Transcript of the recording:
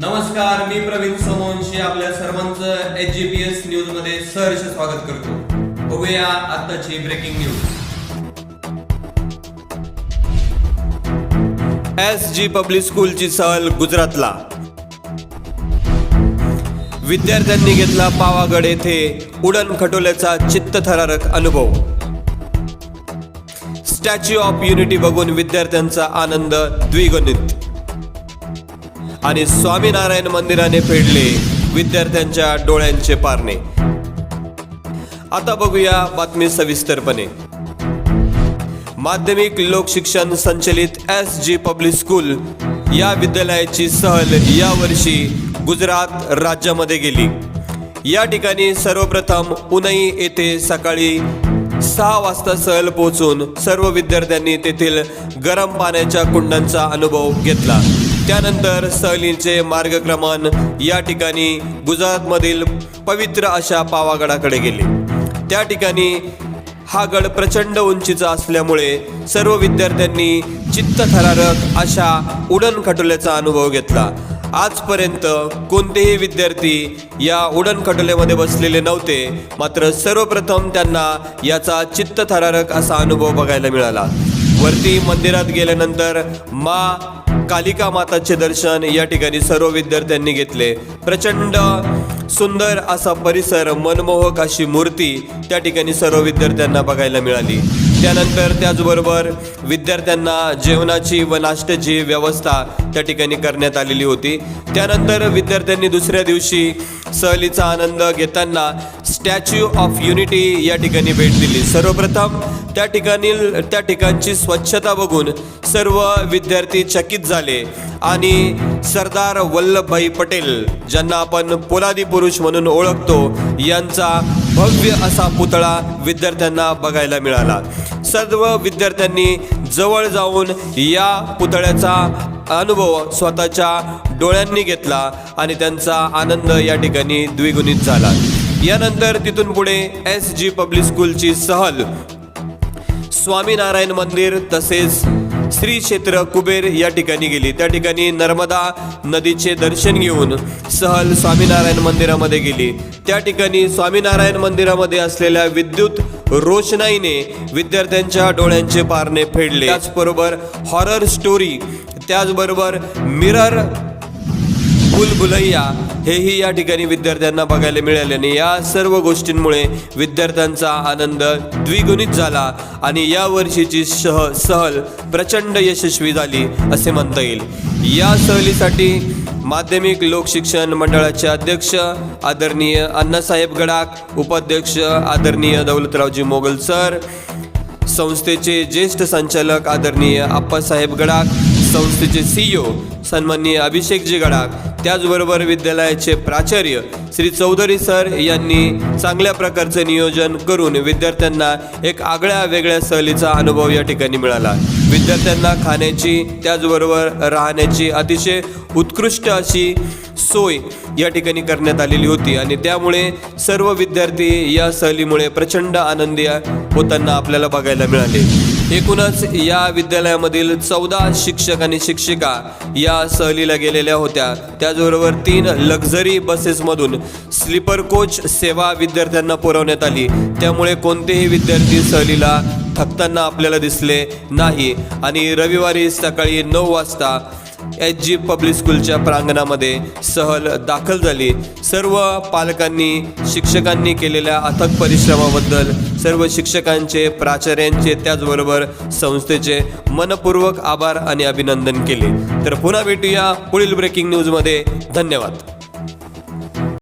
नमस्कार मी प्रवीण सोमवंशी आपल्या सर्वांचं एच जी पी एस न्यूजमध्ये सहर्ष स्वागत करतो. बघूया आताची breaking news S G public स्कूलची सहल गुजरातला. विद्यार्थ्यांनी घेतला पावागड येथे उडण खटोल्याचा चित्तथरारक अनुभव. स्टॅच्यू ऑफ युनिटी बघून विद्यार्थ्यांचा आनंद द्विगुणित. आणि स्वामीनारायण मंदिराने फेडले विद्यार्थ्यांच्या डोळ्यांचे पारणे. आता बघूया बातमी सविस्तरपणे. माध्यमिक लोकशिक्षण संचलित एस जी पब्लिक स्कूल या विद्यालयाची सहल यावर्षी गुजरात राज्यामध्ये गेली. या ठिकाणी सर्वप्रथम उनई येथे सकाळी सहा वाजता सहल पोहोचून सर्व विद्यार्थ्यांनी तेथील गरम पाण्याच्या कुंडांचा अनुभव घेतला. त्यानंतर सहलींचे मार्गक्रमण या ठिकाणी गुजरातमधील पवित्र अशा पावागडाकडे गेले. त्या ठिकाणी हा गड प्रचंड उंचीचा असल्यामुळे सर्व विद्यार्थ्यांनी चित्तथरारक अशा उडण खटोल्याचा अनुभव घेतला. आजपर्यंत कोणतेही विद्यार्थी या उडण खटोल्यामध्ये बसलेले नव्हते मात्र सर्वप्रथम त्यांना याचा चित्तथरारक असा अनुभव बघायला मिळाला. वरती मंदिरात गेल्यानंतर मा कालिका माताचे दर्शन या ठिकाणी सर्व विद्यार्थ्यांनी घेतले. प्रचंड सुंदर असा परिसर मनमोहक अशी मूर्ती त्या ठिकाणी सर्व विद्यार्थ्यांना बघायला मिळाली. त्यानंतर त्याचबरोबर विद्यार्थ्यांना जेवणाची व नाश्त्याची व्यवस्था त्या ठिकाणी करण्यात आलेली होती. त्यानंतर विद्यार्थ्यांनी दुसऱ्या दिवशी सहलीचा आनंद घेताना स्टॅच्यू ऑफ युनिटी या ठिकाणी भेट दिली. सर्वप्रथम त्या ठिकाणी त्या ठिकाणची स्वच्छता बघून सर्व विद्यार्थी चकित झाले. आणि सरदार वल्लभभाई पटेल ज्यांना आपण पोलादी पुरुष म्हणून ओळखतो यांचा भव्य असा पुतळा विद्यार्थ्यांना बघायला मिळाला. सर्व विद्यार्थ्यांनी जवळ जाऊन या पुतळ्याचा अनुभव स्वतःच्या डोळ्यांनी घेतला आणि त्यांचा आनंद या ठिकाणी द्विगुणित झाला. यानंतर तिथून पुढे एस जी पब्लिक स्कूलची सहल स्वामीनारायण मंदिर तसेच श्री क्षेत्र कुबेर या ठिकाणी गेली. त्या ठिकाणी नर्मदा नदीचे दर्शन घेऊन सहल स्वामीनारायण मंदिरामध्ये गेली. त्या ठिकाणी स्वामीनारायण मंदिरामध्ये असलेल्या विद्युत रोषणाईने विद्यार्थ्यांच्या डोळ्यांचे पारणे फेडले. त्याचबरोबर हॉरर स्टोरी त्याचबरोबर मिरर बुलबुलैया हेही या ठिकाणी विद्यार्थ्यांना बघायला मिळाल्याने या सर्व गोष्टींमुळे विद्यार्थ्यांचा आनंद द्विगुणित झाला आणि या वर्षीची सह सहल प्रचंड यशस्वी झाली असे म्हणता येईल. या सहलीसाठी माध्यमिक लोकशिक्षण मंडळाचे अध्यक्ष आदरणीय अण्णासाहेब गडाख उपाध्यक्ष आदरणीय दौलतरावजी मोगल सर संस्थेचे ज्येष्ठ संचालक आदरणीय आप्पासाहेब गडाख संस्थेचे सीईओ सन्माननीय अभिषेकजी गडाख त्याचबरोबर विद्यालयाचे प्राचार्य श्री चौधरी सर यांनी चांगल्या प्रकारचे नियोजन करून विद्यार्थ्यांना एक आगळ्या वेगळ्या सहलीचा अनुभव या ठिकाणी मिळाला. विद्यार्थ्यांना खाण्याची त्याचबरोबर राहण्याची अतिशय उत्कृष्ट अशी सोय या ठिकाणी करण्यात आलेली होती आणि त्यामुळे सर्व विद्यार्थी या सहलीमुळे प्रचंड आनंदी होताना आपल्याला बघायला मिळाले. एकूणच या विद्यालयामधील चौदा शिक्षक आणि शिक्षिका या सहलीला गेलेल्या होत्या. त्याचबरोबर तीन लक्झरी बसेसमधून स्लीपर कोच सेवा विद्यार्थ्यांना पुरवण्यात आली. त्यामुळे कोणतेही विद्यार्थी सहलीला थकताना आपल्याला दिसले नाही. आणि रविवारी सकाळी नऊ वाजता एच जी पब्लिक स्कूलच्या प्रांगणामध्ये सहल दाखल झाली. सर्व पालकांनी शिक्षकांनी केलेल्या अथक परिश्रमाबद्दल सर्व शिक्षकांचे प्राचार्यांचे त्याचबरोबर संस्थेचे मनपूर्वक आभार आणि अभिनंदन केले. तर पुन्हा भेटूया पुढील ब्रेकिंग न्यूजमध्ये धन्यवाद.